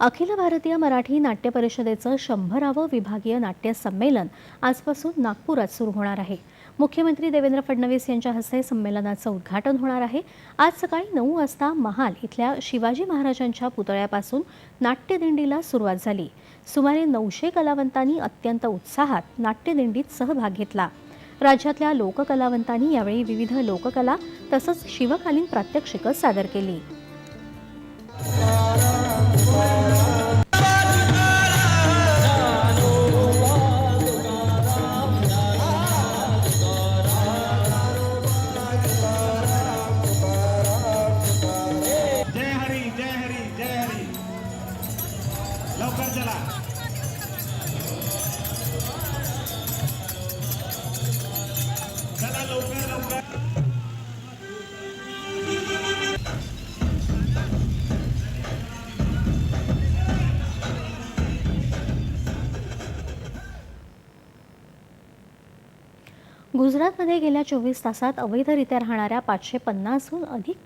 अखिल भारतीय मराठी नाट्य परिषदेचं शंभरावं विभागीय नाट्य संमेलन आजपासून नागपुरात सुरू होणार आहे. मुख्यमंत्री देवेंद्र फडणवीस यांच्या हस्ते संमेलनाचं उद्घाटन होणार आहे. आज सकाळी नऊ वाजता महाल इथल्या शिवाजी महाराजांच्या पुतळ्यापासून नाट्यदिंडीला सुरुवात झाली. सुमारे नऊशे कलावंतांनी अत्यंत उत्साहात नाट्यदिंडीत सहभाग घेतला. राज्यातल्या लोककलावंतांनी यावेळी विविध लोककला तसंच शिवकालीन प्रात्यक्षिकं सादर केली. लवकर चला. चला लवकर लवकर. गुजरातमध्ये गेल्या चोवीस तासात अवैधरित्या राहणाऱ्या पाचशे पन्नासहून अधिक